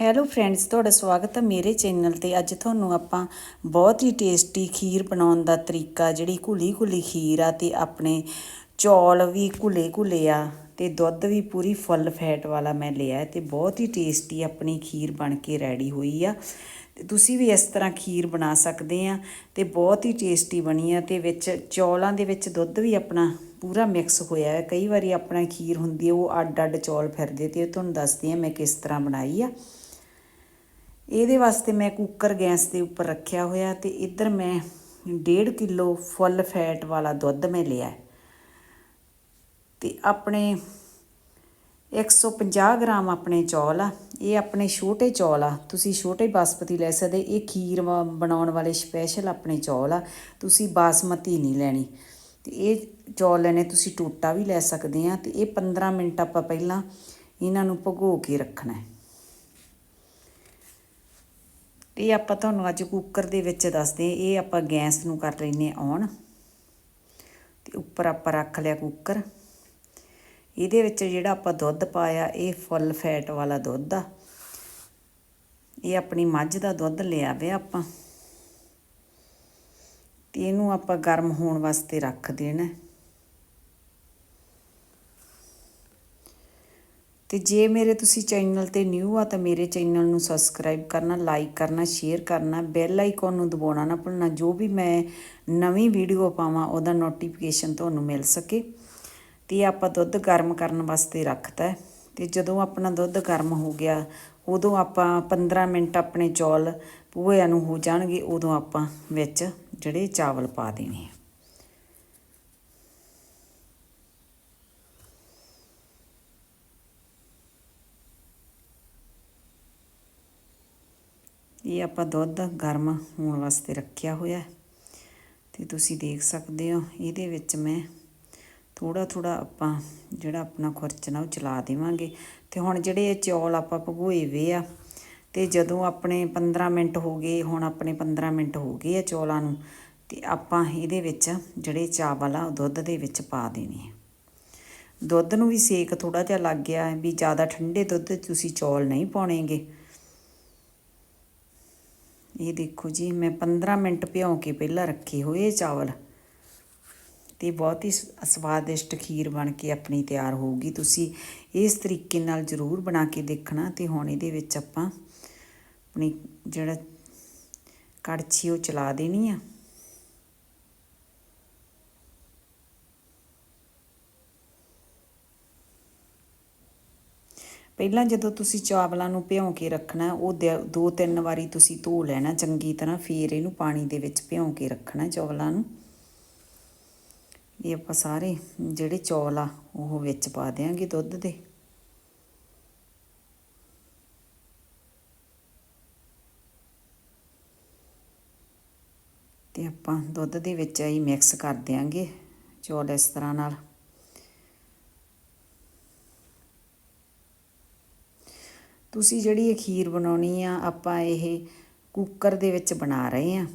Hello friends ਤੁਹਾਡਾ ਸਵਾਗਤ ਹੈ ਮੇਰੇ ਚੈਨਲ ਤੇ। ਅੱਜ ਤੁਹਾਨੂੰ ਆਪਾਂ ਬਹੁਤ ਹੀ ਟੇਸਟੀ ਖੀਰ ਬਣਾਉਣ ਦਾ ਤਰੀਕਾ, ਜਿਹੜੀ ਘੁਲੀ ਘੁਲੀ ਖੀਰ ਆ ਤੇ ਆਪਣੇ ਚੌਲ ਵੀ ਘੁਲੇ ਘੁਲੇ ਆ ਤੇ ਦੁੱਧ ਵੀ ਪੂਰੀ ਫੁੱਲ ਫੈਟ ਵਾਲਾ ਮੈਂ ਲਿਆ ਤੇ ਬਹੁਤ ਹੀ ਟੇਸਟੀ ਆਪਣੀ ਖੀਰ ਬਣ ਕੇ ਰੈਡੀ ਹੋਈ ਆ। ਤੇ ਤੁਸੀਂ ਵੀ ਇਸ ਤਰ੍ਹਾਂ ਖੀਰ ਬਣਾ ਸਕਦੇ ਆ ਤੇ ਬਹੁਤ ਹੀ ਟੇਸਟੀ ਬਣੀ ਆ ਤੇ ਵਿੱਚ ਚੌਲਾਂ ਦੇ ਵਿੱਚ ਦੁੱਧ ਵੀ ਆਪਣਾ ਪੂਰਾ ਮਿਕਸ ਹੋਇਆ ਹੈ। ਕਈ ਵਾਰੀ ਆਪਣਾ ਖੀਰ ਹੁੰਦੀ ਹੈ ਉਹ ਅੱਡ ਅੱਡ ਚੌਲ ਫਿਰਦੇ ਤੇ ਤੁਹਾਨੂੰ ਦੱਸਦੀ ਆ ਮੈਂ ਕਿਸ ਤਰ੍ਹਾਂ ਬਣਾਈ ਆ। ਇਹਦੇ ਵਾਸਤੇ ਮੈਂ ਕੁੱਕਰ ਗੈਸ ਦੇ ਉੱਪਰ ਰੱਖਿਆ ਹੋਇਆ ਤੇ ਇੱਧਰ ਮੈਂ 1.5 ਕਿਲੋ ਫੁੱਲ ਫੈਟ ਵਾਲਾ ਦੁੱਧ ਮੈਂ ਲਿਆ ਤੇ ਆਪਣੇ 150 ਗ੍ਰਾਮ ਆਪਣੇ ਚੌਲ ਆ, ਇਹ ਆਪਣੇ ਛੋਟੇ ਚੌਲ ਆ, ਤੁਸੀਂ ਛੋਟੇ ਬਾਸਮਤੀ ਲੈ ਸਕਦੇ, ਇਹ ਖੀਰ ਬਣਾਉਣ ਵਾਲੇ ਸਪੈਸ਼ਲ ਆਪਣੇ ਚੌਲ ਆ, ਤੁਸੀਂ ਬਾਸਮਤੀ ਨਹੀਂ ਲੈਣੀ। ਤੇ ਇਹ ਚੌਲ ਲੈਣੇ ਤੁਸੀਂ ਟੋਟਾ ਵੀ ਲੈ ਸਕਦੇ ਆ, ਤੇ ਇਹ 15 ਮਿੰਟ ਆਪਾਂ ਪਹਿਲਾਂ ਇਹਨਾਂ ਨੂੰ ਭਗੋ ਕੇ ਰੱਖਣਾ ਹੈ। ਇਹ ਆਪਾਂ ਤੁਹਾਨੂੰ ਅੱਜ ਕੁੱਕਰ ਦੇ ਵਿੱਚ ਦੱਸਦੇ ਇਹ ਆਪਾਂ ਗੈਸ ਨੂੰ ਕਰ ਲੈਨੇ ਔਨ ਤੇ ਉੱਪਰ ਆਪਾਂ ਰੱਖ ਲਿਆ ਕੁੱਕਰ ਇਹਦੇ ਵਿੱਚ ਜਿਹੜਾ ਆਪਾਂ ਦੁੱਧ ਪਾਇਆ, ਇਹ ਫੁੱਲ ਫੈਟ ਵਾਲਾ ਦੁੱਧ ਆ। ਇਹ ਆਪਣੀ ਮੱਝ ਦਾ ਦੁੱਧ ਲਿਆ ਵੇ ਆਪਾਂ। ਤੇ ਇਹਨੂੰ ਆਪਾਂ ਗਰਮ ਹੋਣ ਵਾਸਤੇ ਰੱਖ ਦੇਣਾ। ਤੇ ਜੇ ਮੇਰੇ ਤੁਸੀਂ ਚੈਨਲ ਤੇ ਨਿਊ ਆ ਤਾਂ ਮੇਰੇ ਚੈਨਲ ਨੂੰ ਸਬਸਕ੍ਰਾਈਬ ਕਰਨਾ ਲਾਈਕ ਕਰਨਾ ਸ਼ੇਅਰ ਕਰਨਾ ਬੈਲ ਆਈਕਨ ਨੂੰ ਦਬਾਉਣਾ ਨਾ ਭੁੱਲਣਾ, ਜੋ ਵੀ ਮੈਂ ਨਵੀਂ ਵੀਡੀਓ ਪਾਵਾਂ, ਉਹਦਾ ਨੋਟੀਫਿਕੇਸ਼ਨ ਤੁਹਾਨੂੰ ਮਿਲ ਸਕੇ। ਤੇ ਆਪਾਂ ਦੁੱਧ ਗਰਮ ਕਰਨ ਵਾਸਤੇ ਰੱਖਤਾ ਤੇ ਜਦੋਂ ਆਪਣਾ ਦੁੱਧ ਗਰਮ ਹੋ ਗਿਆ, ਉਦੋਂ ਆਪਾਂ 15 ਮਿੰਟ ਆਪਣੇ ਚੌਲ ਪੂਹਿਆਂ ਨੂੰ ਹੋ ਜਾਣਗੇ, ਉਦੋਂ ਆਪਾਂ ਵਿੱਚ ਜਿਹੜੇ ਚਾਵਲ ਪਾ ਦੇਣੇ ਆ। ਇਹ ਆਪਾਂ ਦੁੱਧ ਗਰਮ ਹੋਣ ਵਾਸਤੇ ਰੱਖਿਆ ਹੋਇਆ ਤੇ ਤੁਸੀਂ ਦੇਖ ਸਕਦੇ ਹੋ, ਇਹਦੇ ਵਿੱਚ ਮੈਂ ਥੋੜਾ ਥੋੜਾ ਆਪਾਂ ਜਿਹੜਾ ਆਪਣਾ ਖੁਰਚਣਾ ਉਹ ਚਲਾ ਦੇਵਾਂਗੇ। ਤੇ ਹੁਣ ਜਿਹੜੇ ਇਹ ਚੌਲ ਆਪਾਂ ਭਗੋਏ ਵੇ ਆ, ਤੇ ਜਦੋਂ ਆਪਣੇ 15 ਮਿੰਟ ਹੋ ਗਏ, ਹੁਣ ਆਪਣੇ 15 ਮਿੰਟ ਹੋ ਗਏ ਆ ਚੌਲਾਂ ਨੂੰ, ਤੇ ਆਪਾਂ ਇਹਦੇ ਵਿੱਚ ਜਿਹੜੇ ਚਾਵਲ ਆ ਦੁੱਧ ਦੇ ਵਿੱਚ ਪਾ ਦੇਣੇ ਆ। ਦੁੱਧ ਨੂੰ ਵੀ ਸੇਕ ਥੋੜਾ ਜਿਹਾ ਲੱਗ ਗਿਆ ਵੀ ਜ਼ਿਆਦਾ ਠੰਡੇ ਦੁੱਧ ਤੁਸੀਂ ਚੌਲ ਨਹੀਂ ਪਾਉਣੇਗੇ। ਇਹ ਦੇਖੋ ਜੀ, ਮੈਂ 15 ਮਿੰਟ ਭਿਉਂ ਕੇ ਪਹਿਲਾਂ ਰੱਖੇ ਹੋਏ ਚਾਵਲ। ਤੇ ਬਹੁਤ ਹੀ ਸਵਾਦਿਸ਼ਟ ਖੀਰ ਬਣ ਕੇ ਆਪਣੀ ਤਿਆਰ ਹੋਊਗੀ। ਤੁਸੀਂ ਇਸ ਤਰੀਕੇ ਨਾਲ ਜ਼ਰੂਰ ਬਣਾ ਕੇ ਦੇਖਣਾ ਤੇ ਹੁਣ ਇਹਦੇ ਵਿੱਚ ਆਪਾਂ ਆਪਣੀ ਜਿਹੜਾ ਕੜਛੀ ਉਹ ਚਲਾ ਦੇਣੀ ਆ। ਪਹਿਲਾਂ ਜਦੋਂ ਤੁਸੀਂ ਚਾਵਲਾਂ ਨੂੰ ਭਿਉਂ ਕੇ ਰੱਖਣਾ, ਉਹ ਦੋ ਤਿੰਨ ਵਾਰੀ ਤੁਸੀਂ ਧੋ ਲੈਣਾ ਚੰਗੀ ਤਰ੍ਹਾਂ, ਫੇਰ ਇਹਨੂੰ ਪਾਣੀ ਦੇ ਵਿੱਚ ਭਿਉਂ ਕੇ ਰੱਖਣਾ ਚਾਵਲਾਂ ਨੂੰ। ਇਹ ਆਪਾਂ ਸਾਰੇ ਜਿਹੜੇ ਚੌਲ ਆ ਉਹ ਵਿੱਚ ਪਾ ਦੇਾਂਗੇ ਦੁੱਧ ਦੇ। ਤੇ ਆਪਾਂ ਦੁੱਧ ਦੇ ਵਿੱਚ ਹੀ ਮਿਕਸ ਕਰ ਦੇਾਂਗੇ ਚੌਲ ਇਸ ਤਰ੍ਹਾਂ ਨਾਲ। ਤੁਸੀਂ ਜਿਹੜੀ ਇਹ ਖੀਰ ਬਣਾਉਣੀ ਆ, ਆਪਾਂ ਇਹ ਕੁੱਕਰ ਦੇ ਵਿੱਚ ਬਣਾ ਰਹੇ ਆ।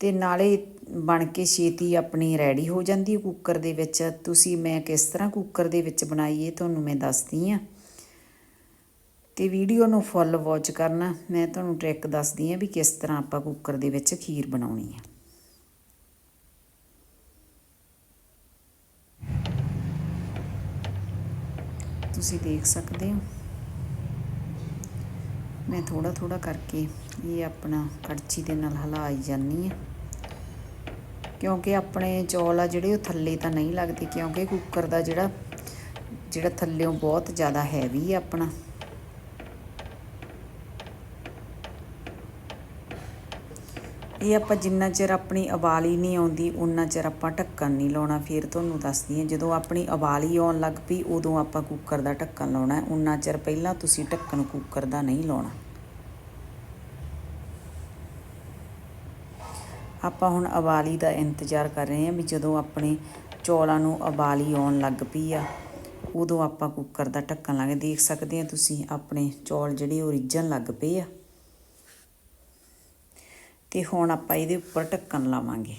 ਤੇ ਨਾਲੇ ਬਣ ਕੇ ਛੇਤੀ ਆਪਣੀ ਰੈਡੀ ਹੋ ਜਾਂਦੀ ਹੈ ਕੁੱਕਰ ਦੇ ਵਿੱਚ। ਤੁਸੀਂ ਮੈਂ ਕਿਸ ਤਰ੍ਹਾਂ ਕੁੱਕਰ ਦੇ ਵਿੱਚ ਬਣਾਈਏ ਤੁਹਾਨੂੰ ਮੈਂ ਦੱਸਦੀ ਆ। ਤੇ ਵੀਡੀਓ ਨੂੰ ਫੁੱਲ ਵਾਚ ਕਰਨਾ, ਮੈਂ ਤੁਹਾਨੂੰ ਟ੍ਰਿਕ ਦੱਸਦੀ ਆ ਵੀ ਕਿਸ ਤਰ੍ਹਾਂ ਆਪਾਂ ਕੁੱਕਰ ਦੇ ਵਿੱਚ ਖੀਰ ਬਣਾਉਣੀ ਆ। ਤੁਸੀਂ ਦੇਖ ਸਕਦੇ ਹੋ। ਮੈਂ ਥੋੜਾ ਥੋੜਾ ਕਰਕੇ ਇਹ ਆਪਣਾ ਕੜਚੀ ਦੇ ਨਾਲ ਹਲਾਈ ਜਾਂਦੀ ਆ ਕਿਉਂਕਿ ਆਪਣੇ ਚੌਲ ਆ ਜਿਹੜੇ ਉਹ ਥੱਲੇ ਤਾਂ ਨਹੀਂ ਲੱਗਦੇ, ਕਿਉਂਕਿ ਕੁੱਕਰ ਦਾ ਜਿਹੜਾ ਜਿਹੜਾ ਥੱਲੇੋਂ ਬਹੁਤ ਜ਼ਿਆਦਾ ਹੈਵੀ ਆ ਆਪਣਾ। ਇਹ ਆਪਾਂ ਜਿੰਨਾ ਚਿਰ ਆਪਣੀ ਉਬਾਲੀ ਨਹੀਂ ਆਉਂਦੀ ਉਨਾ ਚਿਰ ਆਪਾਂ ਢੱਕਣ ਨਹੀਂ ਲਾਉਣਾ। ਫਿਰ ਤੁਹਾਨੂੰ ਦੱਸਦੀ ਹਾਂ, ਜਦੋਂ ਆਪਣੀ ਉਬਾਲੀ ਆਉਣ ਲੱਗ ਪਈ, ਉਦੋਂ ਆਪਾਂ ਕੁੱਕਰ ਦਾ ਢੱਕਣ ਲਾਉਣਾ ਉਨਾ ਚਿਰ ਪਹਿਲਾਂ ਤੁਸੀਂ ਢੱਕਣ ਕੁੱਕਰ ਦਾ ਨਹੀਂ ਲਾਉਣਾ। ਆਪਾਂ ਹੁਣ ਉਬਾਲੀ ਦਾ ਇੰਤਜ਼ਾਰ ਕਰ ਰਹੇ ਹਾਂ ਵੀ ਜਦੋਂ ਆਪਣੇ ਚੌਲਾਂ ਨੂੰ ਉਬਾਲੀ ਆਉਣ ਲੱਗ ਪਈ ਆ, ਉਦੋਂ ਆਪਾਂ ਕੁੱਕਰ ਦਾ ਢੱਕਣ ਲਾ ਕੇ ਦੇਖ ਸਕਦੇ ਆ ਤੁਸੀਂ, ਆਪਣੇ ਚੌਲ ਜਿਹੜੇ ਉਹ ਰਿੱਝਣ ਲੱਗ ਪਏ ਆ। ਤੇ ਹੁਣ ਆਪਾਂ ਇਹਦੇ ਉੱਪਰ ਢੱਕਣ ਲਾਵਾਂਗੇ।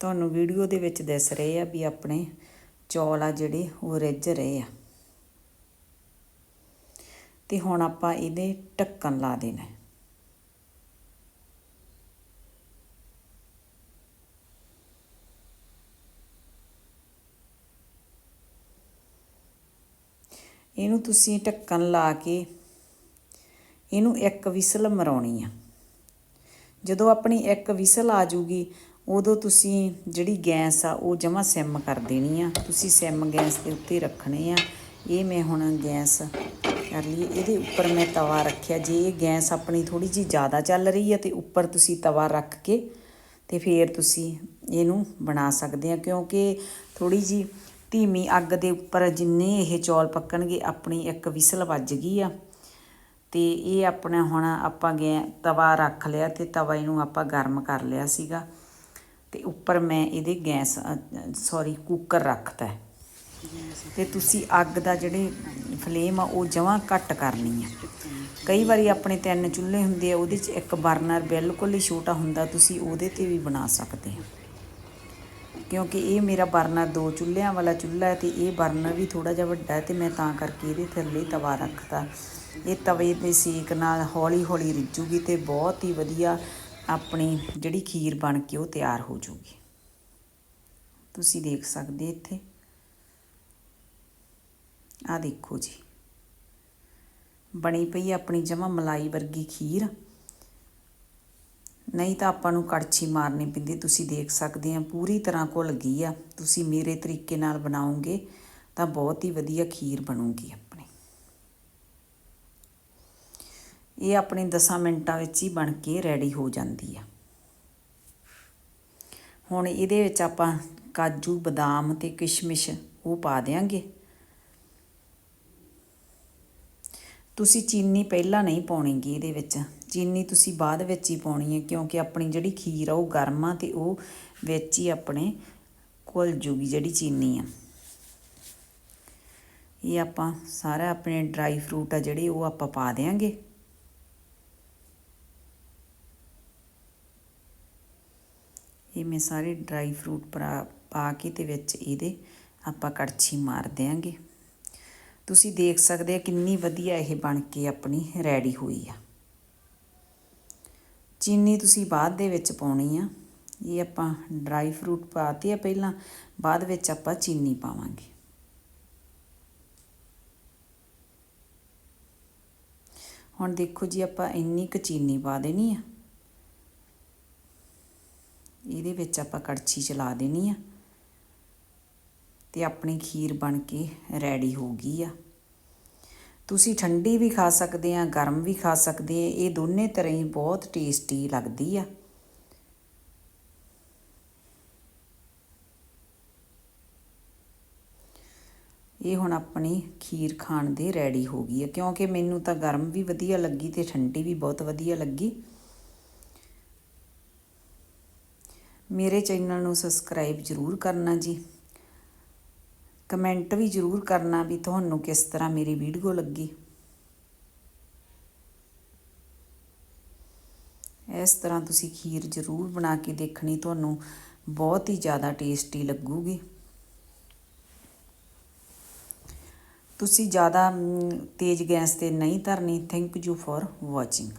ਤੁਹਾਨੂੰ ਵੀਡੀਓ ਦੇ ਵਿੱਚ ਦਿਸ ਰਹੇ ਆ ਵੀ ਆਪਣੇ ਚੌਲ ਆ ਜਿਹੜੇ ਉਹ ਰਿੱਝ ਰਹੇ ਆ। ਤੇ ਹੁਣ ਆਪਾਂ ਇਹਦੇ ਢੱਕਣ ਲਾ ਦੇਣਾ। ਇਹਨੂੰ ਤੁਸੀਂ ਢੱਕਣ ਲਾ ਕੇ ਇਹਨੂੰ ਇੱਕ ਵਿਸਲ ਮਰਾਉਣੀ ਆ। ਜਦੋਂ ਆਪਣੀ ਇੱਕ ਵਿਸਲ ਆ ਜੂਗੀ ਉਦੋਂ ਤੁਸੀਂ ਜਿਹੜੀ ਗੈਸ ਆ, ਉਹ ਜਮਾ ਸਿਮ ਕਰ ਦੇਣੀ ਆ। ਤੁਸੀਂ ਸਿਮ ਗੈਸ ਦੇ ਉੱਤੇ ਰੱਖਣੇ ਆ। ਇਹ ਮੈਂ ਹੁਣ ਗੈਸ ਕਰ ਲਈ ਇਹਦੇ ਉੱਪਰ ਮੈਂ ਤਵਾ ਰੱਖਿਆ। ਜੇ ਇਹ ਗੈਸ ਆਪਣੀ ਥੋੜੀ ਜੀ ਜ਼ਿਆਦਾ ਚੱਲ ਰਹੀ ਹੈ ਤੇ ਉੱਪਰ ਤੁਸੀਂ ਤਵਾ ਰੱਖ ਕੇ ਤੇ ਫਿਰ ਤੁਸੀਂ ਇਹਨੂੰ ਬਣਾ ਸਕਦੇ ਆ। ਕਿਉਂਕਿ ਥੋੜੀ ਜੀ ਧੀਮੀ ਅੱਗ ਦੇ ਉੱਪਰ ਜਿੰਨੇ ਇਹ ਚੌਲ ਪੱਕਣਗੇ, ਆਪਣੀ ਇੱਕ ਵਿਸਲ ਵੱਜ ਗਈ ਆ। ਤੇ ਇਹ ਆਪਣਾ ਹੁਣ ਆਪਾਂ ਗੈ ਤਵਾ ਰੱਖ ਲਿਆ ਤੇ ਤਵਾ ਇਹਨੂੰ ਆਪਾਂ ਗਰਮ ਕਰ ਲਿਆ ਸੀਗਾ। ਤੇ ਉੱਪਰ ਮੈਂ ਇਹਦੇ ਗੈਸ ਸੌਰੀ ਕੁੱਕਰ ਰੱਖਤਾ ਹੈ। ਤੇ ਤੁਸੀਂ ਅੱਗ ਦਾ ਜਿਹੜੇ ਫਲੇਮ ਆ, ਉਹ ਜਮਾਂ ਘੱਟ ਕਰਨੀ ਆ। ਕਈ ਵਾਰੀ ਆਪਣੇ ਤਿੰਨ ਚੁੱਲ੍ਹੇ ਹੁੰਦੇ ਆ, ਉਹਦੇ 'ਚ ਇੱਕ ਬਰਨਰ ਬਿਲਕੁਲ ਹੀ ਛੋਟਾ ਹੁੰਦਾ, ਤੁਸੀਂ ਉਹਦੇ ਤੇ ਵੀ ਬਣਾ ਸਕਦੇ ਹੋ ਕਿਉਂਕਿ ਇਹ ਮੇਰਾ ਬਰਨਰ ਦੋ ਚੁੱਲ੍ਹਿਆਂ ਵਾਲਾ ਚੁੱਲ੍ਹਾ ਹੈ ਤੇ ਇਹ ਬਰਨਰ ਵੀ ਥੋੜਾ ਜਿਹਾ ਵੱਡਾ ਹੈ ਤੇ ਮੈਂ ਤਾਂ ਕਰਕੇ ਇਹਦੇ ਥੱਲੇ ਤਵਾ ਰੱਖਤਾ। ਇਹ ਤਵੇ ਦੇ ਸੇਕ ਨਾਲ ਹੌਲੀ ਹੌਲੀ ਰਿੱਝੂਗੀ ਤੇ ਬਹੁਤ ਹੀ ਵਧੀਆ ਆਪਣੀ ਜਿਹੜੀ ਖੀਰ ਬਣ ਕੇ ਉਹ ਤਿਆਰ ਹੋ ਜੂਗੀ। ਤੁਸੀਂ ਦੇਖ ਸਕਦੇ ਇੱਥੇ। ਆ ਦੇਖੋ ਜੀ। ਬਣੀ ਪਈ ਆਪਣੀ ਜਮਾ ਮਲਾਈ ਵਰਗੀ ਖੀਰ। ਨਹੀਂ ਤਾਂ ਆਪਾਂ ਨੂੰ ਕੜਛੀ ਮਾਰਨੀ ਪੈਂਦੀ, ਤੁਸੀਂ ਦੇਖ ਸਕਦੇ ਆ, ਪੂਰੀ ਤਰ੍ਹਾਂ ਘੁਲ ਗਈ ਆ। ਤੁਸੀਂ ਮੇਰੇ ਤਰੀਕੇ ਨਾਲ ਬਣਾਓਗੇ ਤਾਂ ਬਹੁਤ ਹੀ ਵਧੀਆ ਖੀਰ ਬਣੂਗੀ ਆਪਣੀ। ਇਹ ਆਪਣੇ 10 ਮਿੰਟਾਂ ਵਿੱਚ ਹੀ ਬਣ ਕੇ ਰੈਡੀ ਹੋ ਜਾਂਦੀ ਆ। ਹੁਣ ਇਹਦੇ ਵਿੱਚ ਆਪਾਂ ਕਾਜੂ, ਬਦਾਮ ਤੇ ਕਿਸ਼ਮਿਸ਼ ਉਹ ਪਾ ਦੇਾਂਗੇ ਤੁਸੀਂ ਚੀਨੀ ਪਹਿਲਾਂ ਨਹੀਂ ਪਾਉਣੀਗੀ ਇਹਦੇ ਵਿੱਚ। ਚੀਨੀ ਤੁਸੀਂ ਬਾਅਦ ਵਿੱਚ ਹੀ ਪਾਉਣੀ ਹੈ, ਕਿਉਂਕਿ ਆਪਣੀ ਜਿਹੜੀ ਖੀਰ ਆ, ਉਹ ਗਰਮ ਆ ਤੇ ਉਹ ਵਿੱਚ ਹੀ ਆਪਣੇ ਘੁਲ ਜੂਗੀ ਜਿਹੜੀ ਚੀਨੀ ਆ। ਇਹ ਆਪਾਂ ਸਾਰਾ ਆਪਣੇ ਡਰਾਈ ਫਰੂਟ ਆ ਜਿਹੜੇ, ਉਹ ਆਪਾਂ ਪਾ ਦੇਾਂਗੇ ਇਹ ਮੈਂ ਸਾਰੇ ਡਰਾਈ ਫਰੂਟ ਪਾ ਕੇ ਤੇ ਵਿੱਚ ਇਹਦੇ ਆਪਾਂ ਕੜਛੀ ਮਾਰ ਦੇਾਂਗੇ ਤੁਸੀਂ ਦੇਖ ਸਕਦੇ ਆ ਕਿੰਨੀ ਵਧੀਆ ਇਹ ਬਣ ਕੇ ਆਪਣੀ ਰੈਡੀ ਹੋਈ ਆ। ਚੀਨੀ ਤੁਸੀਂ ਬਾਅਦ ਦੇ ਵਿੱਚ ਪਾਉਣੀ ਆ। ਇਹ ਆਪਾਂ ਡਰਾਈ ਫਰੂਟ ਪਾਤੇ ਆ ਪਹਿਲਾਂ, ਬਾਅਦ ਵਿੱਚ ਆਪਾਂ ਚੀਨੀ ਪਾਵਾਂਗੇ। ਹੁਣ ਦੇਖੋ ਜੀ, ਆਪਾਂ ਇੰਨੀ ਕੁ ਚੀਨੀ ਪਾ ਦੇਣੀ ਆ। ਇਹਦੇ ਵਿੱਚ ਆਪਾਂ ਕੜਛੀ ਚਲਾ ਦੇਣੀ ਆ। ਤੇ ਆਪਣੀ ਖੀਰ ਬਣ ਕੇ ਰੈਡੀ ਹੋ ਗਈ ਆ। ਤੁਸੀਂ ਠੰਡੀ ਵੀ ਖਾ ਸਕਦੇ ਆ, ਗਰਮ ਵੀ ਖਾ ਸਕਦੇ ਆ, ਇਹ ਦੋਨੇ ਤਰ੍ਹਾਂ ਹੀ ਬਹੁਤ ਟੇਸਟੀ ਲੱਗਦੀ ਆ। ਇਹ ਹੁਣ ਆਪਣੀ ਖੀਰ ਖਾਣ ਦੇ ਰੈਡੀ ਹੋ ਗਈ ਹੈ ਕਿਉਂਕਿ ਮੈਨੂੰ ਤਾਂ ਗਰਮ ਵੀ ਵਧੀਆ ਲੱਗੀ ਤੇ ਠੰਡੀ ਵੀ ਬਹੁਤ ਵਧੀਆ ਲੱਗੀ। ਮੇਰੇ ਚੈਨਲ ਨੂੰ ਸਬਸਕ੍ਰਾਈਬ ਜ਼ਰੂਰ ਕਰਨਾ ਜੀ। ਕਮੈਂਟ ਵੀ ਜ਼ਰੂਰ ਕਰਨਾ ਵੀ ਤੁਹਾਨੂੰ ਕਿਸ ਤਰ੍ਹਾਂ ਮੇਰੀ ਵੀਡੀਓ ਲੱਗੀ। ਇਸ ਤਰ੍ਹਾਂ ਤੁਸੀਂ ਖੀਰ ਜ਼ਰੂਰ ਬਣਾ ਕੇ ਦੇਖਣੀ, ਤੁਹਾਨੂੰ ਬਹੁਤ ਹੀ ਜ਼ਿਆਦਾ ਟੇਸਟੀ ਲੱਗੂਗੀ। ਤੁਸੀਂ ਜ਼ਿਆਦਾ ਤੇਜ਼ ਗੈਸ ਤੇ ਨਹੀਂ ਧਰਨੀ। Thank you for watching